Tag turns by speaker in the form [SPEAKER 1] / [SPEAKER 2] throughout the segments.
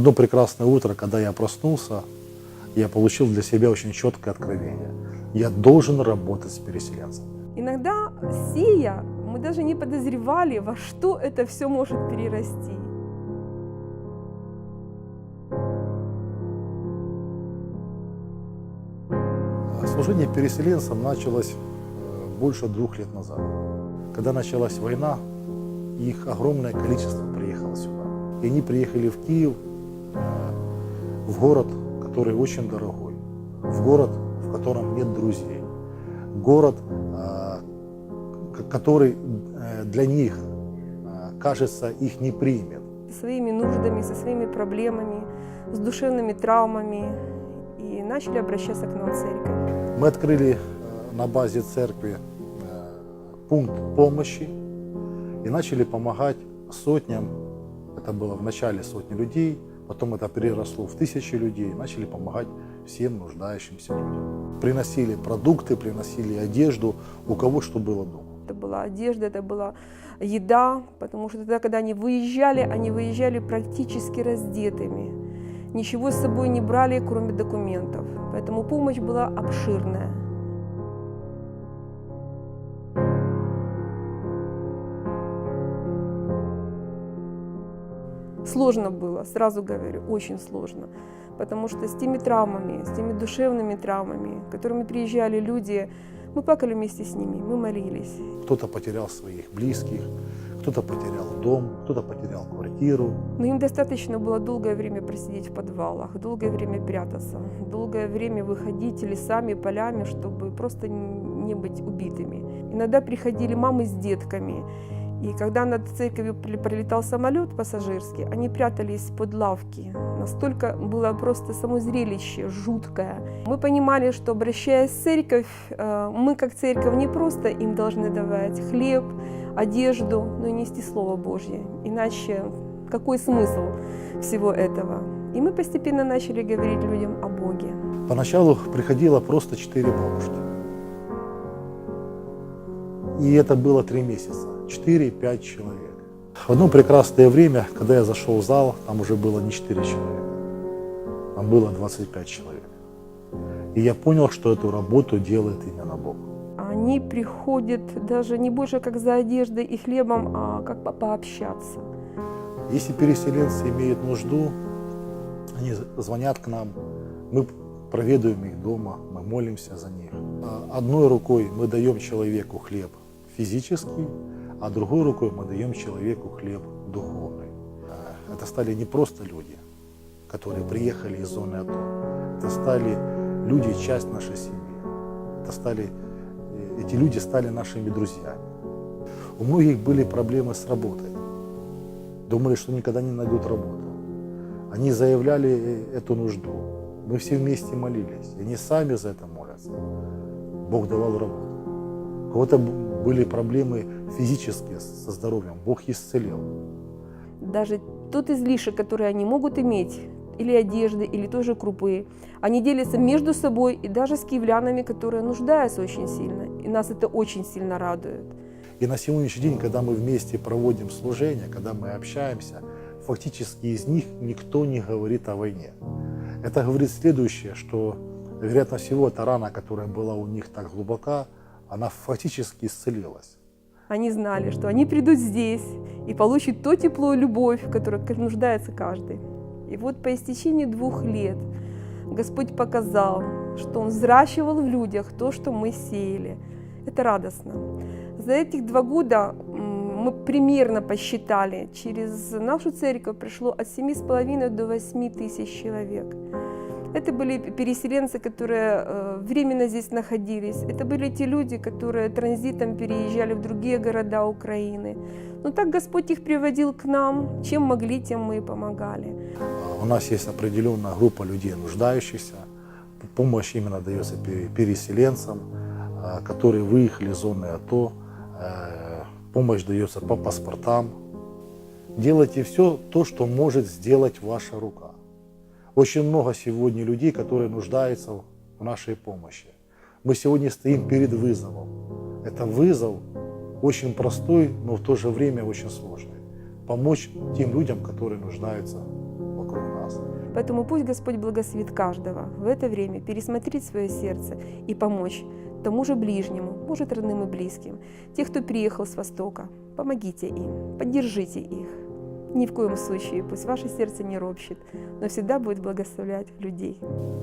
[SPEAKER 1] Одно прекрасное утро, когда я проснулся, я получил для себя очень четкое откровение. Я должен работать с переселенцами.
[SPEAKER 2] Иногда, сея, мы даже не подозревали, во что это все может перерасти.
[SPEAKER 1] Служение переселенцам началось э, больше двух лет назад. Когда началась война, их огромное количество приехало сюда. И они приехали в Киев, в город, который очень дорогой, в город, в котором нет друзей, город, э, который э, для них, э, кажется, их не примет.
[SPEAKER 2] Со своими нуждами, со своими проблемами, с душевными травмами. И начали обращаться к нам церковь.
[SPEAKER 1] Мы открыли на базе церкви пункт помощи и начали помогать сотням, это было в начале сотни людей, потом это переросло в тысячи людей, начали помогать всем нуждающимся людям. Приносили продукты, приносили одежду, у кого что было дома.
[SPEAKER 2] Это была одежда, это была еда, потому что тогда, когда они выезжали, они выезжали практически раздетыми. Ничего с собой не брали, кроме документов. Поэтому помощь была обширная. Сложно было, сразу говорю, очень сложно. Потому что с теми травмами, с теми душевными травмами, которыми приезжали люди, мы плакали вместе с ними, мы молились.
[SPEAKER 1] Кто-то потерял своих близких, кто-то потерял дом, кто-то потерял квартиру.
[SPEAKER 2] Но им достаточно было долгое время просидеть в подвалах, долгое время прятаться, долгое время выходить лесами, полями, чтобы просто не быть убитыми. Иногда приходили мамы с детками, и когда над церковью пр- пролетал самолет пассажирский, они прятались под лавки. Настолько было просто само зрелище жуткое. Мы понимали, что обращаясь в церковь, э, мы как церковь не просто им должны давать хлеб, одежду, но и нести Слово Божье. Иначе какой смысл всего этого? И мы постепенно начали говорить людям о Боге.
[SPEAKER 1] Поначалу приходило просто четыре бабушки. И это было три месяца. 4-5 человек. В одно прекрасное время, когда я зашел в зал, там уже было не 4 человека. Там было 25 человек. И я понял, что эту работу делает именно Бог.
[SPEAKER 2] Они приходят даже не больше как за одеждой и хлебом, а как по- пообщаться.
[SPEAKER 1] Если переселенцы имеют нужду, они звонят к нам, мы проведуем их дома, мы молимся за них. Одной рукой мы даем человеку хлеб физический, а другой рукой мы даем человеку хлеб духовный. Это стали не просто люди, которые приехали из зоны АТО. Это стали люди, часть нашей семьи. Это стали, э, эти люди стали нашими друзьями. У многих были проблемы с работой думали, что никогда не найдут работу. Они заявляли э, эту нужду. Мы все вместе молились. И они сами за это молятся. Бог давал работу. Кого-то были проблемы физические со здоровьем. Бог исцелил.
[SPEAKER 2] Даже тот излишек, который они могут иметь, или одежды, или тоже крупы, они делятся между собой и даже с киевлянами, которые нуждаются очень сильно. И нас это очень сильно радует.
[SPEAKER 1] И на сегодняшний день, когда мы вместе проводим служение, когда мы общаемся, фактически из них никто не говорит о войне. Это говорит следующее, что, вероятно всего, эта рана, которая была у них так глубока, она фактически исцелилась.
[SPEAKER 2] Они знали, что они придут здесь и получат то тепло и любовь, в которой нуждается каждый. И вот по истечении двух лет Господь показал, что Он взращивал в людях то, что мы сеяли. Это радостно. За этих два года мы примерно посчитали, через нашу церковь пришло от 7,5 до 8 тысяч человек. Это были переселенцы, которые э, временно здесь находились. Это были те люди, которые транзитом переезжали в другие города Украины. Но так Господь их приводил к нам. Чем могли, тем мы и помогали.
[SPEAKER 1] А У нас есть определенная группа людей, нуждающихся. Помощь именно дается пере- переселенцам, а, которые выехали из зоны АТО. Э, Помощь дается по паспортам. Делайте все то, что может сделать ваша рука. Очень много сегодня людей, которые нуждаются в нашей помощи. Мы сегодня стоим перед вызовом. Это вызов очень простой, но в то же время очень сложный. Помочь тем людям, которые нуждаются вокруг нас.
[SPEAKER 2] Поэтому пусть Господь благословит каждого в это время пересмотреть свое сердце и помочь тому же ближнему, может, родным и близким. Тех, кто приехал с Востока, помогите им, поддержите их. Ни в коем случае пусть ваше сердце не ропщет, но всегда будет благословлять людей.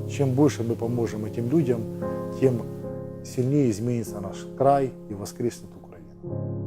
[SPEAKER 1] Чем больше мы поможем этим людям, тем сильнее изменится наш край и воскреснет Украина.